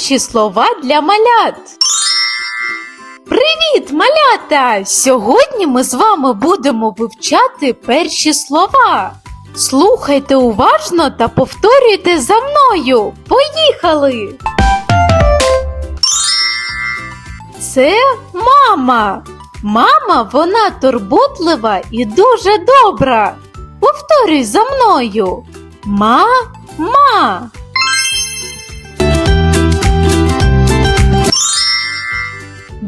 перші слова для малят. Привіт, малята! Сьогодні ми з вами будемо вивчати перші слова. Слухайте уважно та повторюйте за мною. Поїхали! Це мама. Мама, вона турботлива і дуже добра. Повторюй за мною. Ма-ма.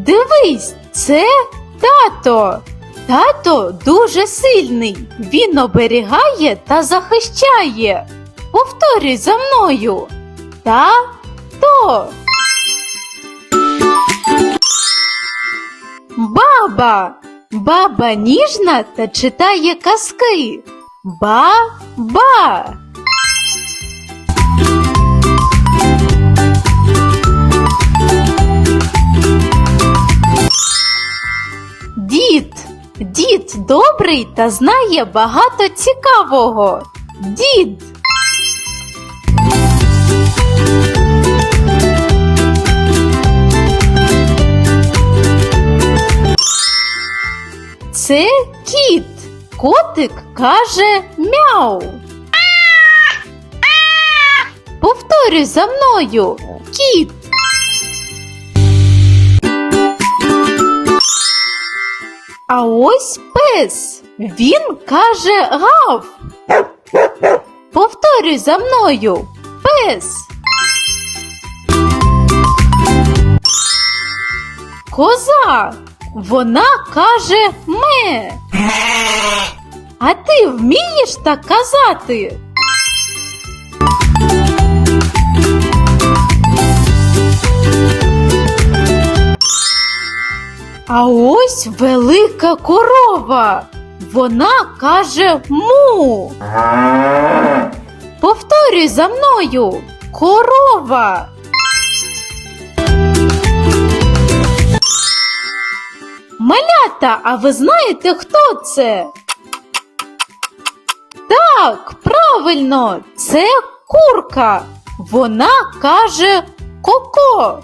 Дивись, це тато. Тато дуже сильний. Він оберігає та захищає. Повторюй за мною. Та-то. Баба. Баба ніжна та читає казки. Ба-ба. Дід. Дід добрий та знає багато цікавого. Дід. Це кіт. Котик каже мяу. Повторюй за мною. Кіт. А ось пес. Він каже гав. Повторюй за мною. Пес. Коза. Вона каже ме. А ти вмієш так казати? А ось велика корова. Вона каже му. Повторюй за мною. Корова. Малята, а ви знаєте, хто це? Так, правильно, це курка. Вона каже коко.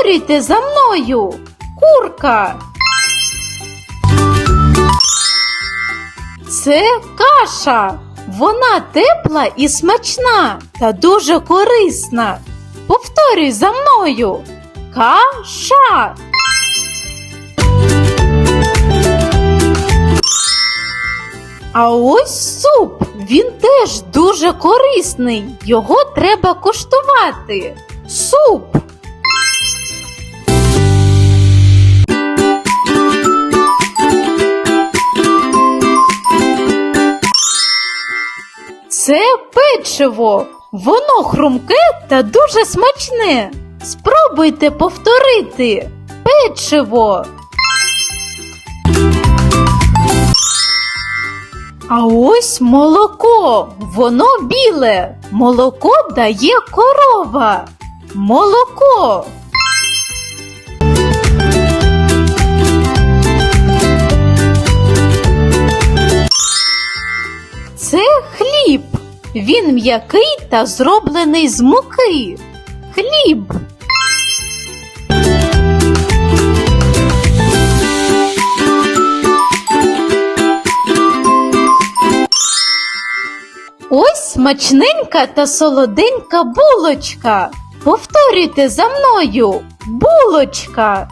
Повторюйте за мною. Курка. Це каша. Вона тепла і смачна та дуже корисна. Повторюй за мною. Каша. А ось суп. Він теж дуже корисний. Його треба коштувати. Суп. Печиво. Воно хрумке та дуже смачне. Спробуйте повторити. Печиво. А ось молоко. Воно біле. Молоко дає корова. Молоко. Він м'який та зроблений з муки. Хліб. Ось смачненька та солоденька булочка. Повторюйте за мною. Булочка.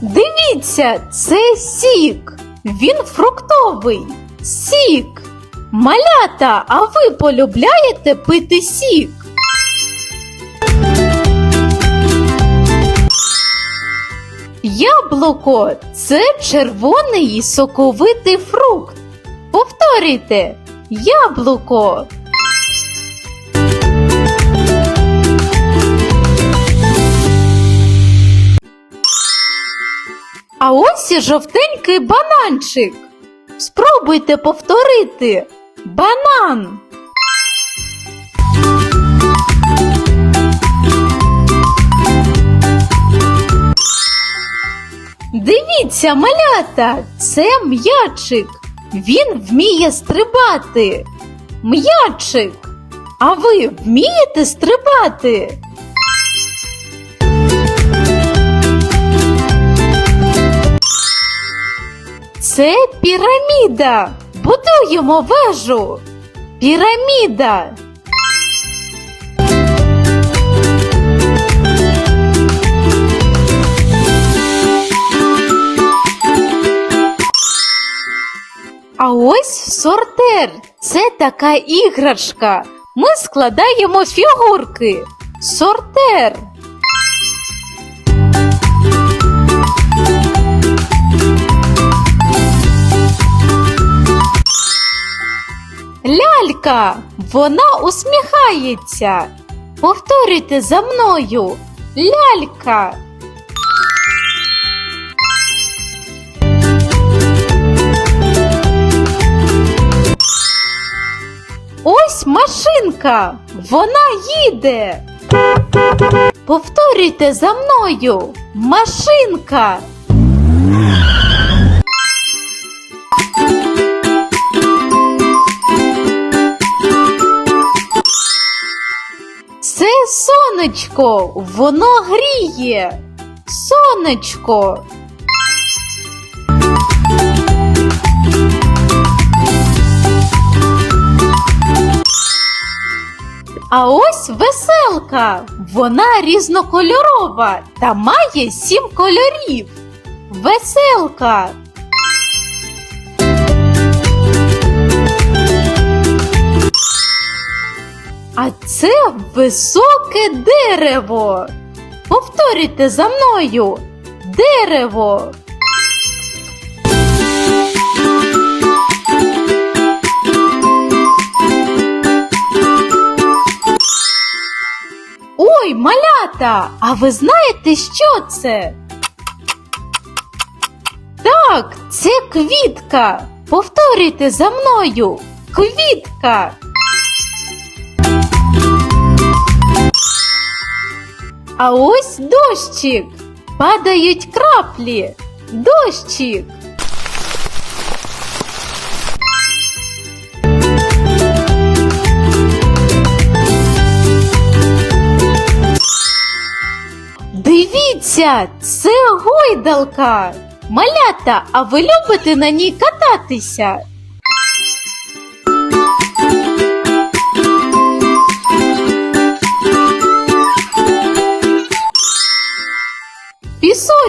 Дивіться, це сік. Він фруктовий. Сік. Малята, а ви полюбляєте пити сік? Яблуко це червоний соковитий фрукт. Повторюйте. Яблуко. А ось і жовтенький бананчик. Спробуйте повторити. Банан. Дивіться, малята, це м'ячик. Він вміє стрибати. М'ячик. А ви вмієте стрибати? Це піраміда. Будуємо вежу. Піраміда. А ось сортер. Це така іграшка. Ми складаємо фігурки. Сортер. Лялька, вона усміхається. Повторюйте за мною. Лялька. Ось машинка. Вона їде. Повторюйте за мною. Машинка. Сонечко, воно гріє. Сонечко. А ось веселка. Вона різнокольорова та має сім кольорів. Веселка. А це високе дерево. Повторюйте за мною. Дерево. Ой, малята, а ви знаєте, що це? Так, це квітка. Повторюйте за мною. Квітка. А ось дощик. Падають краплі. Дощик. Дивіться, це гойдалка. Малята, а ви любите на ній кататися?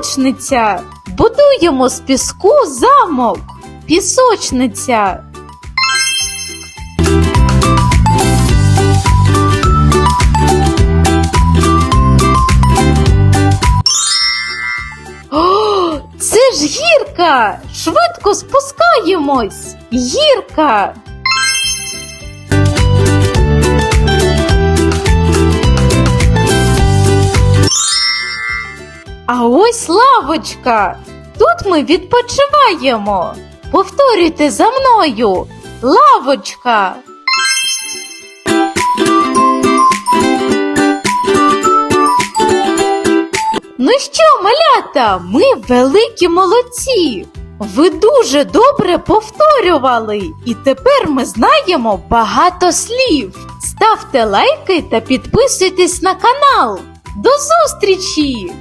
Пісочниця. Будуємо з піску замок. Пісочниця. Це ж гірка! Швидко спускаємось! Гірка! А ось лавочка. Тут ми відпочиваємо. Повторюйте за мною. Лавочка. Ну що, малята, ми великі молодці. Ви дуже добре повторювали, і тепер ми знаємо багато слів. Ставте лайки та підписуйтесь на канал. До зустрічі!